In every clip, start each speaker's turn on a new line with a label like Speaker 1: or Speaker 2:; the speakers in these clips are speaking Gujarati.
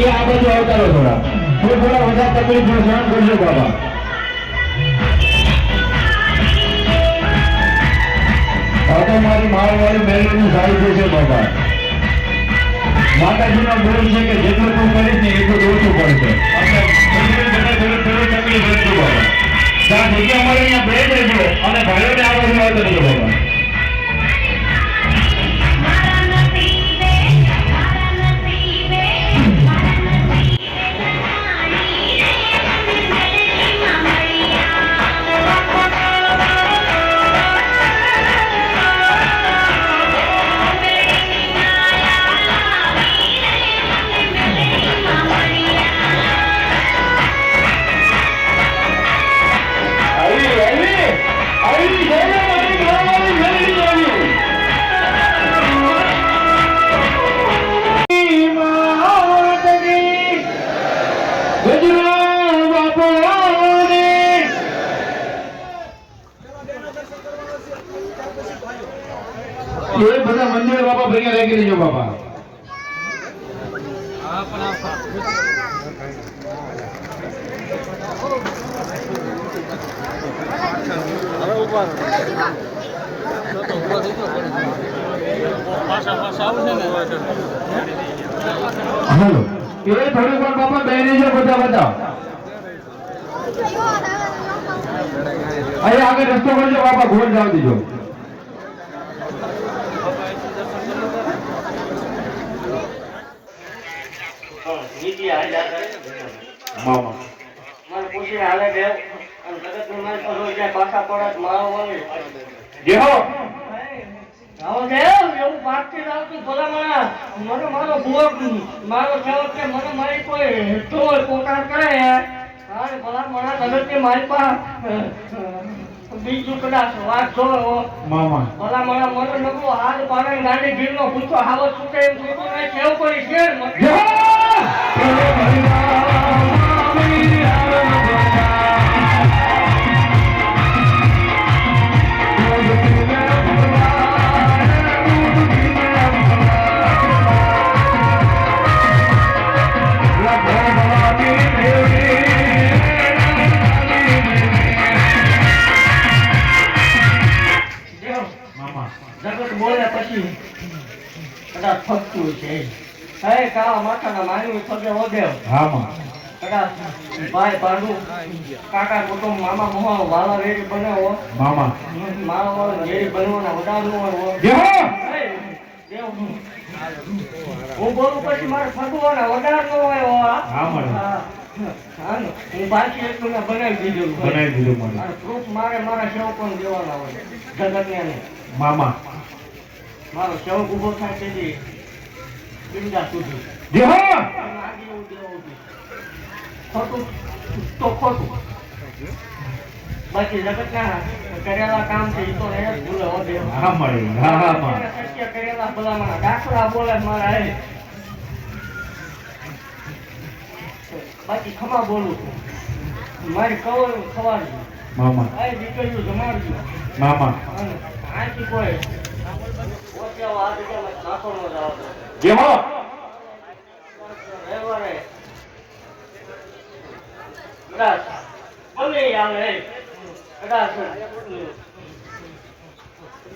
Speaker 1: એ આ બાજુ આવતા થોડા. થોડા થોડા વધારે તકલીફ પણ સહન કરજો બાબા. તો મારી માળવાળી મેલડીનું સાહિત્ય છે બાબા. માતાજીનો બોલ છે કે જેટલું તું કરીશ ને એટલું ઓછું પડશે. તકલીફ બાબા ત્યાં જગ્યા મળે, અહીંયા બે અને ભાઈઓને આ બાજુ આવતા બાબા. મામા.
Speaker 2: મને પૂછીને હાલે બે. અને જગતની માલ પર રોજ જાય પાછા પડે મારો વળી.
Speaker 1: જે
Speaker 2: આવો દેવ, એવું પાકથી જ ભલામણા. મને મારો ભૂખ, મારો સેવક કે મને મારી કોઈ ઢોલ પોકાર કરે હા? ભલામણા જગતની મારી પાસે બીજું કદાચ વાત જોવે.
Speaker 1: મામા.
Speaker 2: ભલામણા મને નકરો હાથ પાડે ગાડી ભીડનો ભૂતો હાવો છૂટે એમ છૂટું નહીં કેવું પડી છે? જગત બોલે પછી કદાચ ફગતું છે. હે કાળા માથાના માનવી ફગે ઓદેવ
Speaker 1: હા માં
Speaker 2: ભાઈ પાંડુ કાકા કુટુંબ મામા મોહા વાલા રેડી બનાવો.
Speaker 1: મામા.
Speaker 2: મારા વાળા રેડી બનવાના
Speaker 1: હે,
Speaker 2: દેવ, હું. બોલું પછી મારે ફગવાના વડાર નો હોય હો.
Speaker 1: હું?
Speaker 2: બાકી એટલું બનાવી દીધું.
Speaker 1: બનાવી દીધું મને.
Speaker 2: અને મારે મારા સેવકોને દેવાના હોય
Speaker 1: મામા.
Speaker 2: મારો સેવક ઊભો થાય તેથી ખોટું. તો ખોટું. બાકી જગતના કરેલા કામ છે એ તો એને જ ભૂલે હો દેવ.
Speaker 1: હા મળે. હા હા માં
Speaker 2: સત્ય કરેલા ભલામણા. દાખલા બોલે મારા એ બાકી ખમા બોલું છું. મારી કવર ખવાની
Speaker 1: મામા.
Speaker 2: આ દીકરીઓ જમાડજો.
Speaker 1: મામા.
Speaker 2: આથી કોઈ ઓછા નાખો ન જાવ
Speaker 1: જે હો
Speaker 2: રવિવારે કદાચ ગમે એ આવે એ. કદાચ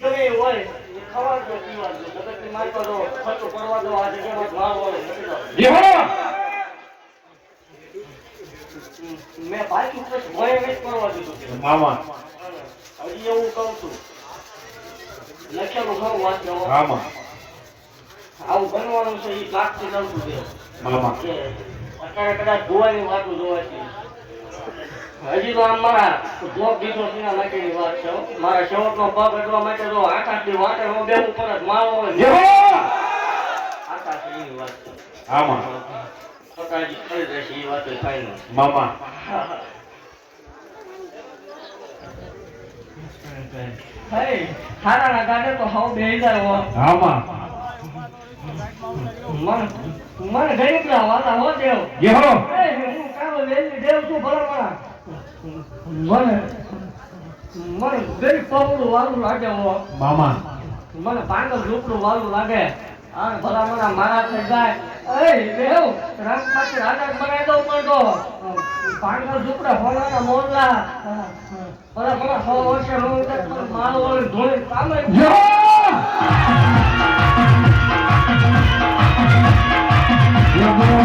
Speaker 2: ગમે એ હોય એ ખવા દો પીવા દો જગતની મારી પર દો ખર્ચો કરવા દો આ જગ્યામાં જ માલ હોય નથી દો.
Speaker 1: જે હો
Speaker 2: મેં બાકી કરવા દીધું
Speaker 1: મામા
Speaker 2: હજી એવું કહું છું લખેલું ઘણું વાંચ્યો
Speaker 1: હા માં
Speaker 2: આવું બનવાનું છે એ લાગતું નતું છે. અત્યારે કદાચ જોવાની વાતો છે. હજી તો આમ મારા જોબ દીધો એના માટેની વાત છે. મારા સેવકનો પગ અડવા માટે તો આઠ આઠની વાટે હું બેવું પડે તો મારો હોય.
Speaker 1: જે હો
Speaker 2: આશા છે એની વાત છે. આમાં. હજી ખરી રહેશે એ વાત થાય નહીં.
Speaker 1: મામા.
Speaker 2: હે હારાના ગાડે તો હાવ બેહી જાય હો. મને ગરીબ ના વાલા હો દેવ.
Speaker 1: જે હો.
Speaker 2: કાલો વેલી દેવ છું ભલા મને મને ગરીબ પાવડું વાળું લાગે હો.
Speaker 1: મામા.
Speaker 2: મને પાંગલ રૂપડું વાળું લાગે. હા ભલા મને મારા થઈ જાય. અરે દેવ રંગ પાછી રાજા બનાવી દઉં પણ તો. પાંડવ ઝૂપડા ફોલાના મોરલા. ભલા ભલા સો વર્ષે હું મારો ધોળી કામે
Speaker 3: માળવાળા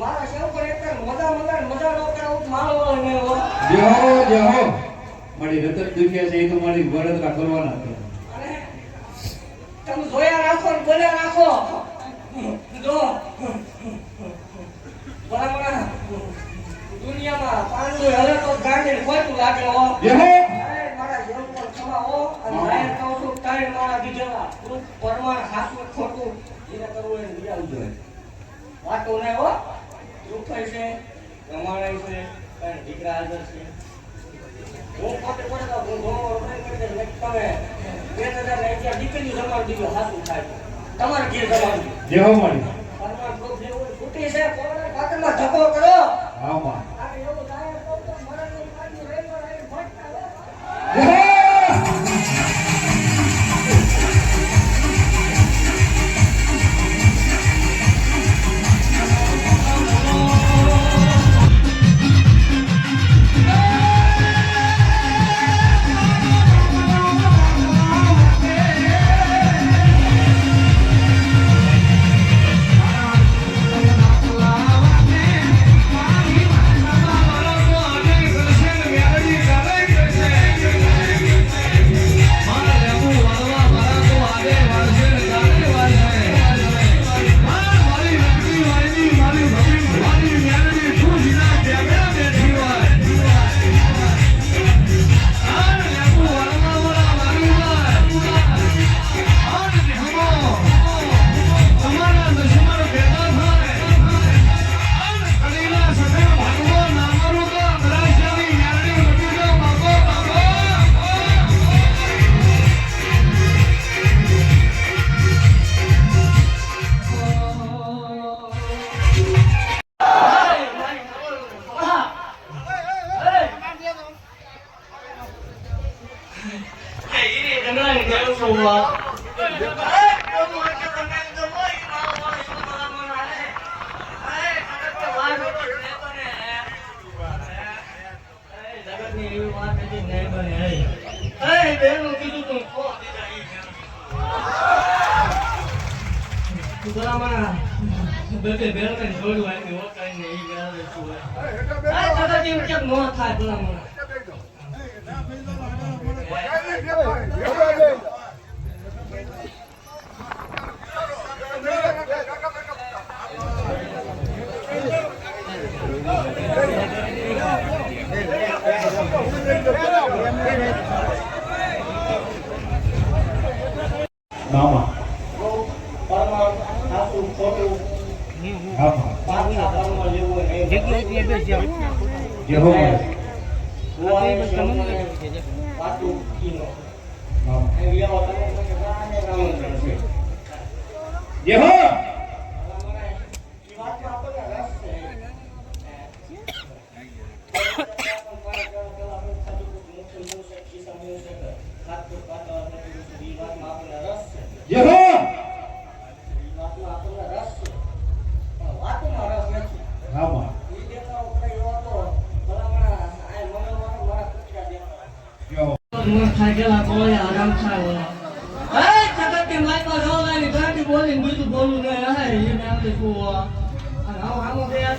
Speaker 2: મારા શેવ પર એક મજા મજા મજા ન
Speaker 4: રતન છે એ તો મારી કરવાના
Speaker 2: તમે જોયા રાખો ને બોલ્યા રાખો. જો. બરાબર દુનિયામાં પાંડુ હલે તો ગાંડી ખોટું લાગે હો. મારા હો. અને માયર કહું છું તારી મારા બીજા પરમાણ હાસું ખોટું. એને કરવું એને લઈ આવજો વાતો હો દુઃખ છે રમાડાય છે કાંઈ દીકરા હાજર છે. હું પોતે પોતે તો હું ઘણો વખાણ કરી દે તમે બે હજાર ને અગિયાર દીકરીનું જમાડી દીધું હાસું થાય. તમારે ઘેર જમાડી
Speaker 4: હો મળી
Speaker 2: છૂટી છે કોરોના ખાતરમાં ધક્કો કરો.
Speaker 4: હા માં
Speaker 2: મોર થાકેલા કોળે આરામ થાય ઓલા. એ જગતની માઈકમાં જોવાની ગાંઠી બોલીને બીજું બોલું નહીં. હે, ઈ નામ. આવો આવો બે હાથ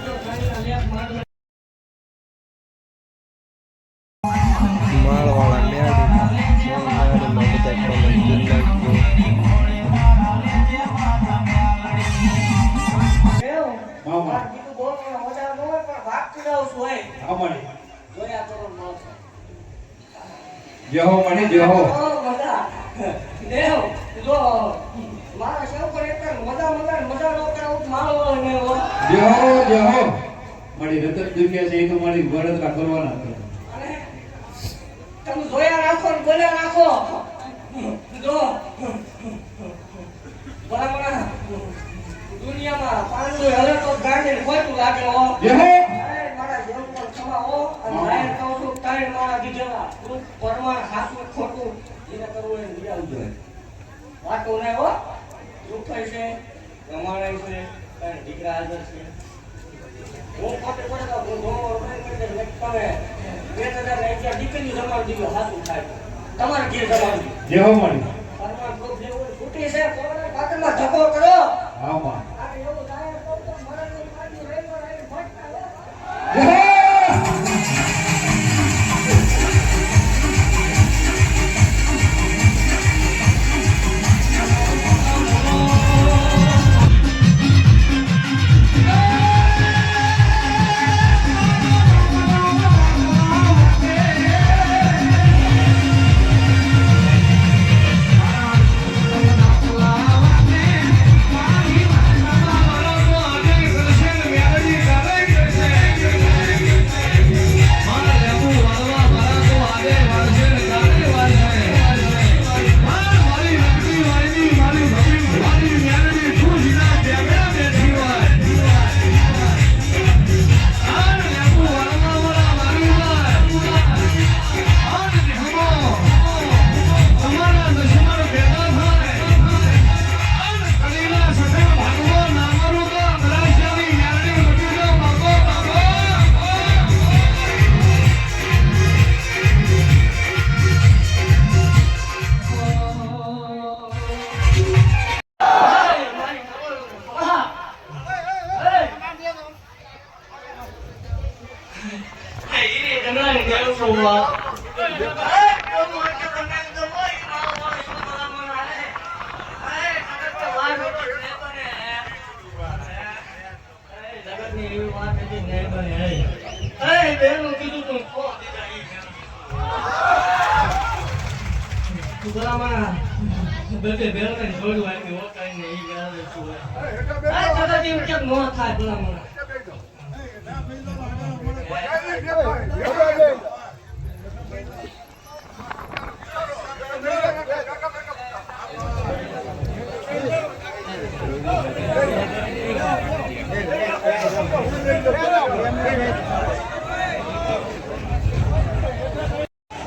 Speaker 3: યહોવા મને યહોવા
Speaker 2: મજા. દેવ, જો, મારા શેવ પર એક મજા મજા મજા ન કરે એવું માળો ને એવો.
Speaker 3: યહોવા યહોવા મારી રતન દુનિયા છે એ તો મારી વડતરા કરવાના છે
Speaker 2: તમે જોયા રાખો ને બોલ્યા રાખો. જો. બરાબર દુનિયામાં પાંડુ હલે તો ગાંડી ખોટું લાગે હો.
Speaker 3: યહોવા
Speaker 2: અરે મારા જેમ પણ ક્ષમા હો અને જાહેર મારા દીધેલા તું પરમાણ હાથું ખોટું એને કરવું એને લઈ આવજો વાતો નહીં હો. દુઃખ છે પ્રમાણે છે તારી દીકરા હાજર છે. હું પોતે પડે તો હું ધોવો રોકાઈ કરી દઈશ. એટલે તમે બે હજાર દીધો હાથું થાય. તમારે ઘેર જમાડી
Speaker 3: યહોવા મારી
Speaker 2: પરમાણ ગ્રુપ જેવું છૂટી છે કોરોના ખાતામાં ધક્કો કરો.
Speaker 3: આમાં
Speaker 2: 감사합니다.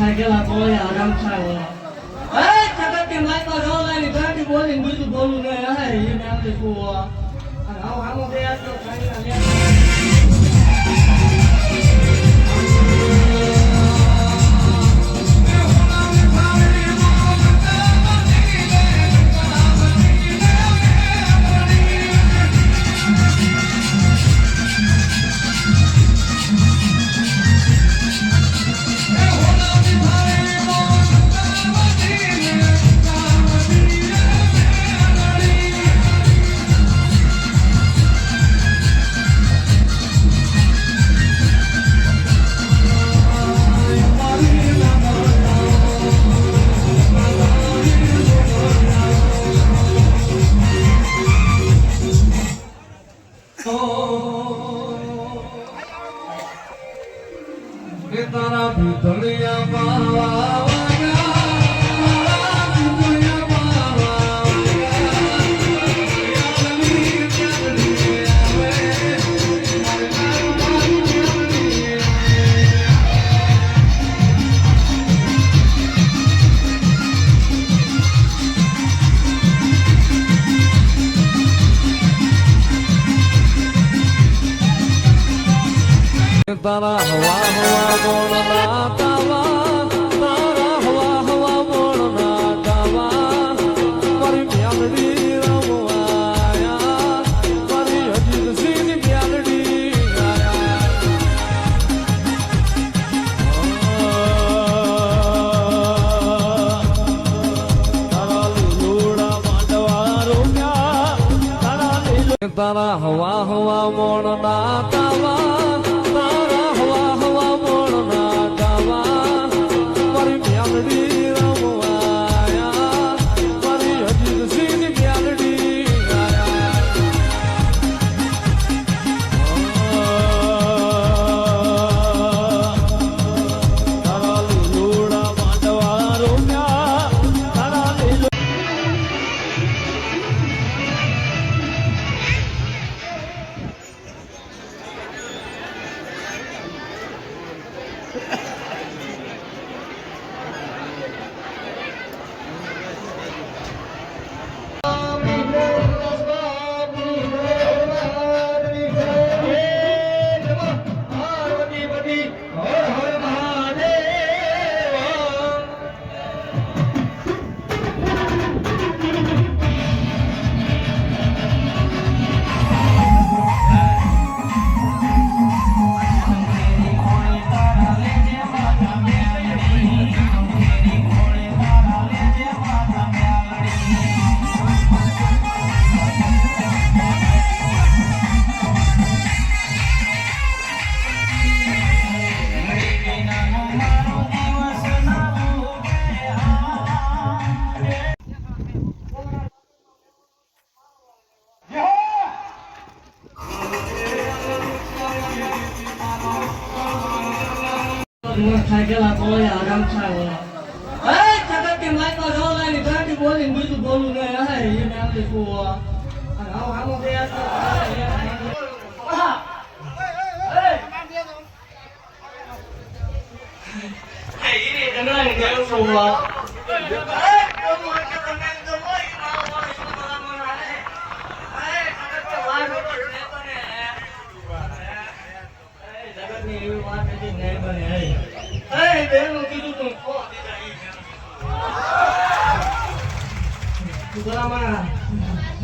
Speaker 2: થાય
Speaker 3: કેવા બોલે આરામ થાય ઓલા એ
Speaker 2: જગત કે માતા ગોલાની ગાડી બોલીને
Speaker 3: બીજું બોલું નહીં હે એને આપણે કુવા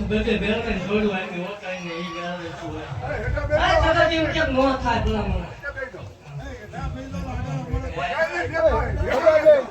Speaker 3: બધે બેરને જોડવા એની ઓકાઈને ઈ ગાલે છું એ સદા જીવ કે મોહ થાય
Speaker 5: ભલા મને
Speaker 3: Obrigado.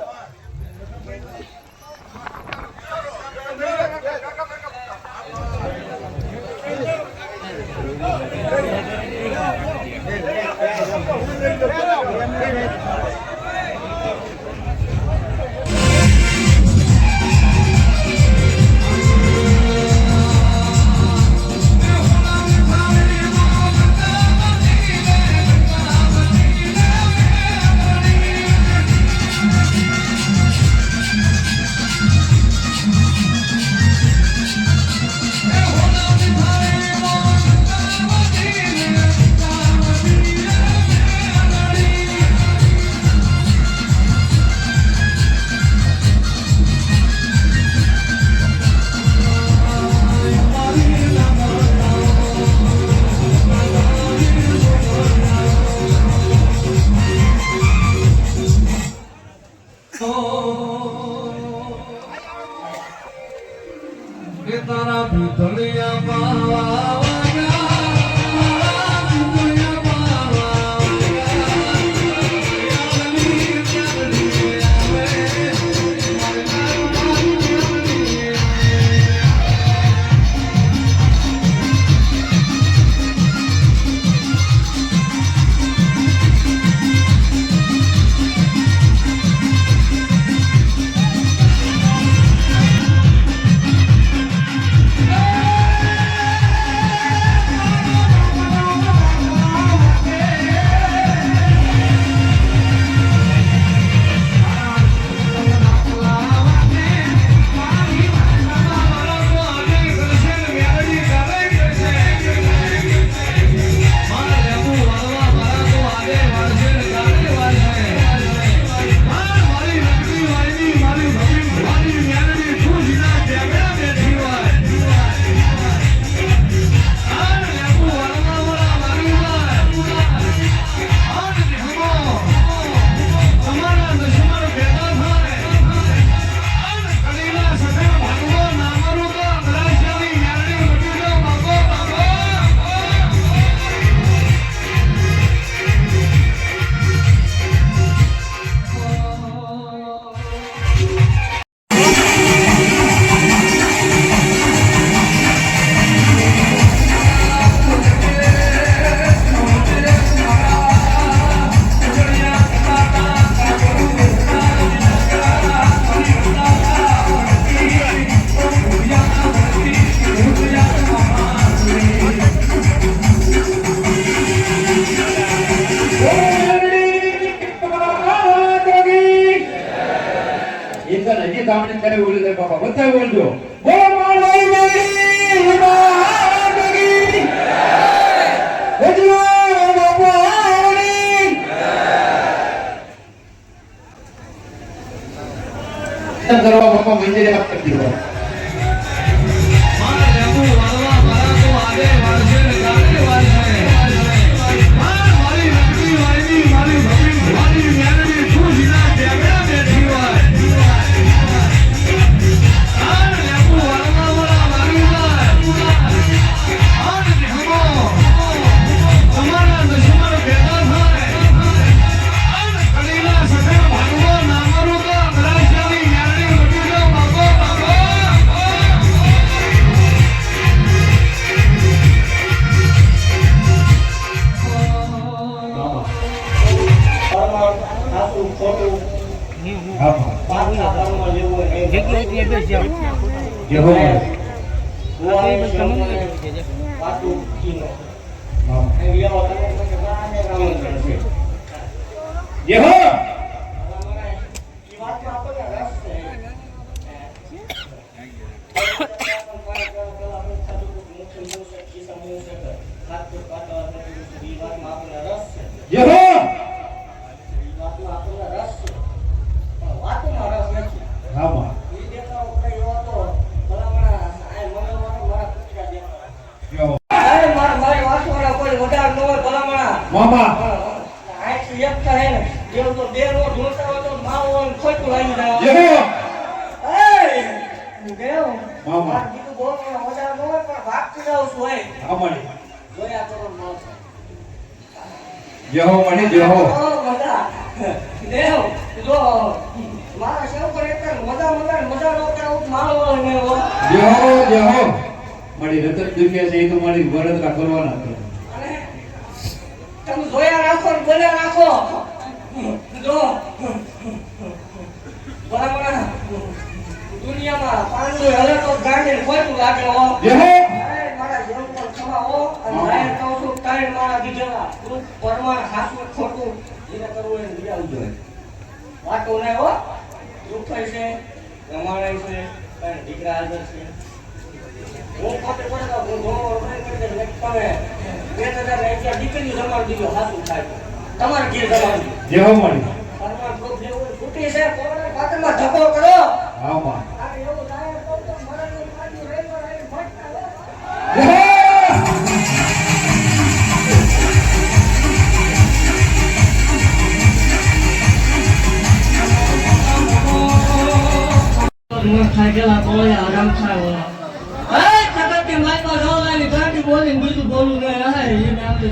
Speaker 3: તો હજી ગામડે કરે બોલી દે બાપા? બધા બોલજો. દીધો હા
Speaker 2: પાછા કર્મ જેવું હોય એ
Speaker 3: જે હો મળે.
Speaker 2: ભુવાએ છે, પાછું કીનો.
Speaker 3: હા.
Speaker 2: એ વ્યવો તમે પછી બધાને રામંત્રણ છે.
Speaker 3: જે હો
Speaker 2: ઈ વાતમાં આપણને રસ છે. ઈ વાતમાં આપણને રસ છે.
Speaker 3: જે હો
Speaker 2: ઈ વાતમાં આપણને રસ છે. પણ વાતમાં રસ નથી.
Speaker 3: હા માં
Speaker 2: ઈ દેખાવો કઈ એવો તો ભલામણા આ મને મારા મારા કુતરા દેખાવા.
Speaker 3: જે હો
Speaker 2: અરે મારા મારી વાસવાળા કોઈ વધારે ન હોય ભલામણા
Speaker 3: મામા
Speaker 2: આઠ એક તો હે ને જેવું તો બે નો ઢોસા હોય તો માવો હોય ને ખોટું લાગી
Speaker 3: જે
Speaker 2: જાય
Speaker 3: હો
Speaker 2: એય! દેવ,
Speaker 3: મામા.
Speaker 2: કીધું બહુ મને વધારે ન હોય પણ ભાગતી જાઉં છું હોય
Speaker 3: હા
Speaker 2: જોયા કરો માણસો.
Speaker 3: જે હો મળી જે હો
Speaker 2: ઓ, મજા. દેવ, જો, મારા શેવ પર એક મજા મજા મજા નો કરાવું તો મારો વાળો ને એવો.
Speaker 3: જે હો જે હો મળી રતન દુનિયા છે એ તો મારી વરદરા કરવાના છે
Speaker 2: તમે જોયા રાખો ને બોલ્યા રાખો જો બરાબર દુનિયામાં પાંડુ હલે તો ગાંડી ખોટું લાગે હો
Speaker 3: જે હો?
Speaker 2: અરે મારા જેમ પણ ખમાવો અને જાહેર કહું છું ત્રણ મારા દીધેલા પરમાણ હાસું ખોટું. જેને કરવું એને લઈ આવજો. વાતો નહીં હો. દુઃખ છે રમાડાય છે ત્રણ દીકરા હાજર છે. હું પોતે પડતા હું તમે બે હજાર અગિયાર દીકરીઓ જમાડી દીધો થાય. તમારે ઘેર જમાડી
Speaker 3: જે હો મળી
Speaker 2: પરમાણ જેવું છૂટી છે ઊંઘ ખાધેલા બોલે
Speaker 3: આરામ ખાવો
Speaker 2: એ ખતર કે માય તો
Speaker 3: લાવી
Speaker 2: ગાડી બોલીને બીજું બોલું નહીં હે એ નામ તો